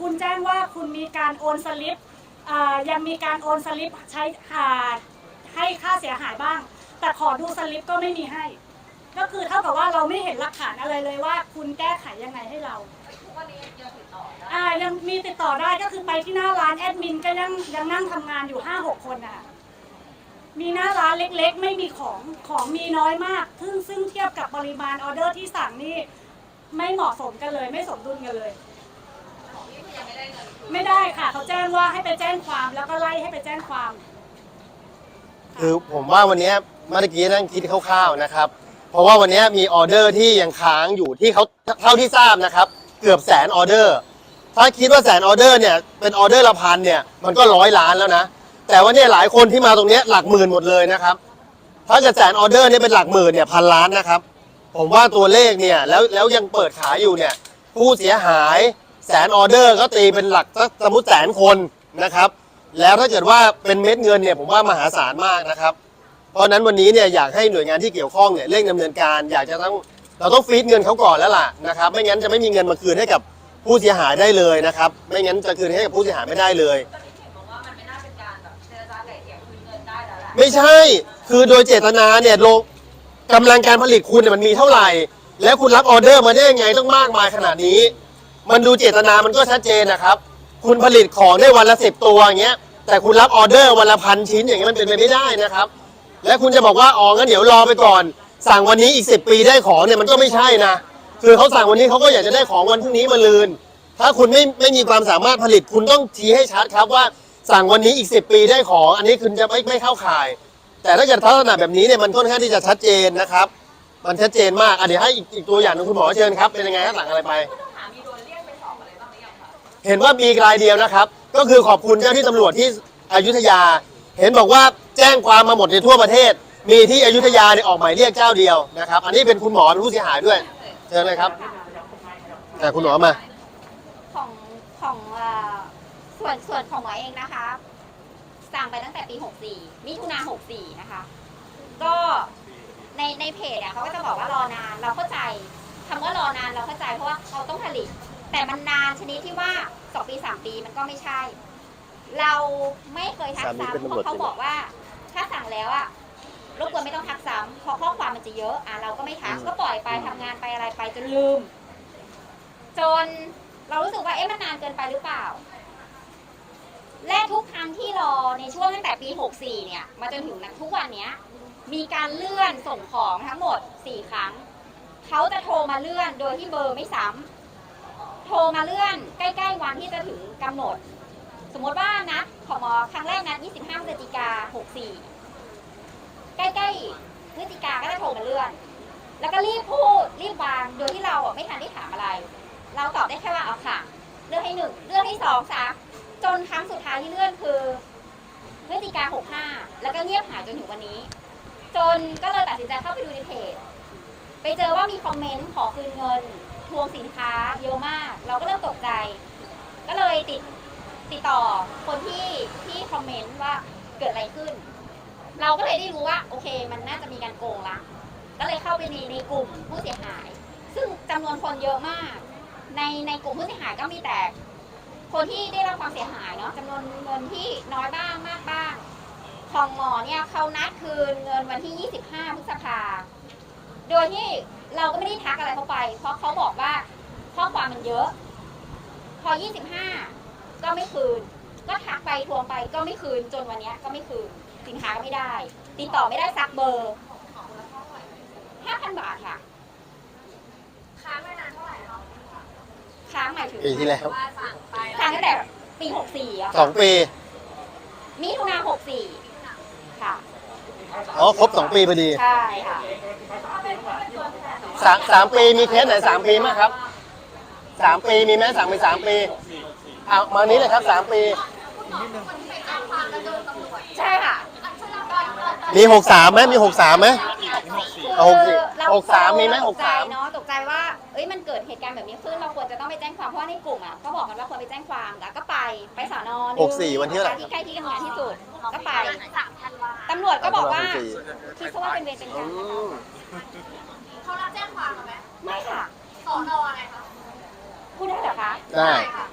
คุณแจ้งว่าคุณมีการโอนสลิปอ่ายังมีการโอนสลิปใช้อ่าให้ค่าเสียหายบ้าง แต่ขอดูสลิปก็ไม่มีให้ ก็คือเท่ากับว่าเราไม่เห็นหลักฐานอะไรเลยว่า คุณแก้ไขยังไงให้เราวันนี้ยังติดต่อได้อ่ายังมีติดต่อได้ก็คือไปที่หน้าร้านแอดมินก็ยังยังนั่งทำงานอยู่ห้าหกคนอะมีหน้าร้านเล็กๆ ไม่มีของของมีน้อยมากซึ่งซึ่งเทียบกับปริมาณออเดอร์ที่สั่งนี่ไม่เหมาะสมกันเลย ไม่สมดุลกันเลยของพี่คือยัง ไม่ได้ค่ะ เขาแจ้งว่าให้ไปแจ้งความแล้วก็ไล่ให้ไปแจ้งความ คือผมว่าวันเนี้ยเมื่อกี้นั่งคิดคร่าวๆนะครับ เพราะว่าวันเนี้ยมีออเดอร์ที่ยังค้างอยู่ที่เขาเท่าที่ทราบนะครับ เกือบแสนออเดอร์ ถ้าคิดว่าแสนออเดอร์เนี่ยเป็นออเดอร์ละพันเนี่ยมันก็ร้อยล้านแล้วนะ แต่ว่าเนี่ยหลายคนที่มาตรงเนี้ยหลักหมื่นหมดเลยนะครับ ถ้าจะแสนออเดอร์เนี่ยเป็นหลักหมื่นเนี่ยพันล้านนะครับ ผมว่าตัวเลขเนี่ยแล้วแล้วยังเปิดขายอยู่เนี่ยผู้เสียหาย แสนออเดอร์ก็ตีเป็นหลักสักสมมติแสนคนนะครับ แล้วถ้าเกิดว่าเป็นเม็ดเงินเนี่ยผมว่ามหาศาลมากนะครับ เพราะนั้นวันนี้เนี่ยอยากให้หน่วยงานที่เกี่ยวข้องเนี่ยเร่งดำเนินการอยากจะต้องเราต้องฟีดเงินเขาก่อนแล้วล่ะนะครับ ไม่งั้นจะไม่มีเงินมาคืนให้กับผู้เสียหายได้เลยนะครับ ไม่งั้นจะคืนให้กับผู้เสียหายไม่ได้เลย ตอนนี้เห็นบอกว่ามันไม่น่าเป็นการแบบเจรจาไกล่เกลี่ยคืนเงินได้แล้วแหละไม่ใช่ คือโดยเจตนาเนี่ยโลกำลังการผลิตคุณเนี่ยมันมีเท่าไหร่ แล้วคุณรับออเดอร์มาได้ยังไงต้องมากมายขนาดนี้ มันดูเจตนามันก็ชัดเจนนะครับ คุณผลิตของได้วันละสิบตัวอย่างเงี้ย แต่คุณรับออเดอร์วันละพันชิ้นอย่างเงี้ยมันเป็นไปไม่ได้นะครับ และคุณจะบอกว่าอ๋องั้นเดี๋ยวรอไปก่อน สั่งวันนี้อีกสิปีได้ของเนี่ยมันก็ไม่ใช่นะ คือเขาสั่งวันนี้เขาก็อยากจะได้ของวันพรุ่งนี้มาลืน ถ้าคุณไม่ไม่มีความสามารถผลิตคุณต้องชี้ให้ชัดครับว่าสั่งวันนี้อีกสิปีได้ของ อันนี้คุณจะไม่ไม่เข้าข่าย แต่ถ้าเกิดลักษณะแบบนี้เนี่ยมันค่อนข้างที่จะชัดเจนนะครับ มันชัดเจนมากอะเดี๋ยวให้อีกอีกตัวอย่างหนึงคุณหมอเชิญครับเป็นยังไงครับหลังอะไรไป เห็นว่ามีรายเดียวนะครับ ก็คือขอบคุณเจ้าที่ตำรวจที่อยุธยา เห็นบอกว่าแจ้งความมาหมดในทั่วประเทศ มีที่อยุธยาเนี่ยออกหมายเรียกเจ้าเดียวนะครับ อันนี้เป็นคุณหมอเป็นผู้เสียหายด้วยเชิญเลยครับอ่คุณหมอมาของของเอ่อส่วนส่วนของหมอเองนะคะ สั่งไปตั้งแต่ปี 64 มิถุนา64 นะคะ ก็ในในเพจเนี่ยเขาก็จะบอกว่ารอนานเราเข้าใจคำว่ารอนานเราเข้าใจเพราะว่าเขาต้องผลิต แต่มันนานชนิดที่ว่า สองปีสามปีมันก็ไม่ใช่ เราไม่เคยทักสามีเป็นซ้ำเพตำรวจราะเขาบอกว่า ถ้าสั่งแล้วอะรบกวนไม่ต้องทักซ้ำเพราะข้อความมันจะเยอะอะเราก็ไม่ทักก็ปล่อยไปทำงานไปอะไรไปจนลืม จนเรารู้สึกว่าเอ๊ะมันนานเกินไปหรือเปล่า และทุกครั้งที่รอในช่วงตั้งแต่ปี 64 เนี่ย มาจนถึงทุกวันเนี้ย มีการเลื่อนส่งของทั้งหมด 4 ครั้ง เขาจะโทรมาเลื่อนโดยที่เบอร์ไม่ซ้ำ โทรมาเลื่อนใกล้ ๆ วันที่จะถึงกำหนด สมมติว่านัดของหมอครั้งแรกนัด 25พฤศจิกา64 ใกล้ๆพฤศจิกาก็จะโทรมาเลื่อน แล้วก็รีบพูดรีบวางโดยที่เราไม่ทันได้ถามอะไร เราตอบได้แค่ว่าเอาค่ะเลื่อนให้หนึ่งเลื่อนให้สองสามจนครั้งสุดท้ายที่เลื่อนคือพฤศจิกาหกห้าแล้วก็เงียบหายจนถึงวันนี้ จนก็เลยตัดสินใจเข้าไปดูในเพจ ไปเจอว่ามีคอมเมนต์ขอคืนเงิน ทวงสินค้าเยอะมาก เราก็เริ่มตกใจ ก็เลยติดติดต่อคนที่ที่คอมเมนต์ว่าเกิดอะไรขึ้น เราก็เลยได้รู้ว่าโอเค มันน่าจะมีการโกงละก็เลยเข้าไปในในกลุ่มผู้เสียหาย ซึ่งจำนวนคนเยอะมาก ในในกลุ่มผู้เสียหายก็มีแต่ คนที่ได้รับความเสียหายเนาะจำนวนเงินที่น้อยบ้างมากบ้างของหมอเนี่ยเขานัดคืนเงินวันที่ 25 พฤษภา โดยที่ เราก็ไม่ได้ทักอะไรเขาไป เพราะเขาบอกว่าข้อความมันเยอะ พอ 25 ก็ไม่คืน ก็ทักไปทวงไปก็ไม่คืนจนวันเนี้ยก็ไม่คืน สินค้าก็ไม่ได้ ติดต่อไม่ได้ซักเบอร์5,000 บาทค่ะ ค้างไว้นานเท่าไหร่คะค้างหมายถึงปีที่แล้วว่าสั่งไปค้างตั้งแต่ปี 64อะสองปี มิถุนา64 ค่ะ อ๋อ ครบสองปีพอดี ใช่ค่ะ สามสามปีมีเคสไหนสามปีมั้งครับสามปีมีไหมสั่งไปสามปีเอามานี้เลยครับสามปีใช่ค่ะมีหกสามไหมมีหกสามไหมเอาหกสิคือเรหกสามมีไหมตหกกใจสาม เนาะตกใจว่า เอ้ยมันเกิดเหตุการณ์แบบนี้ขึ้นเราควรจะต้องไปแจ้งความเพราะว่าในกลุ่มอะก็บอกกันว่าควรไปแจ้งความแล้วก็ไปไปสอนอหนึ่งหกสี่วันที่เท่าไหร่ที่ใกล้ที่ทำงานที่สุดก็ไปสามพันวาตำรวจก็บอกว่าหกสี่คิดซะว่าเป็นเวรเป็นกรรมอืมเขารับแจ้งความเหรอไหมไม่ค่ะสอนออะไรคะพูดได้เหรอคะได้ ค่ะ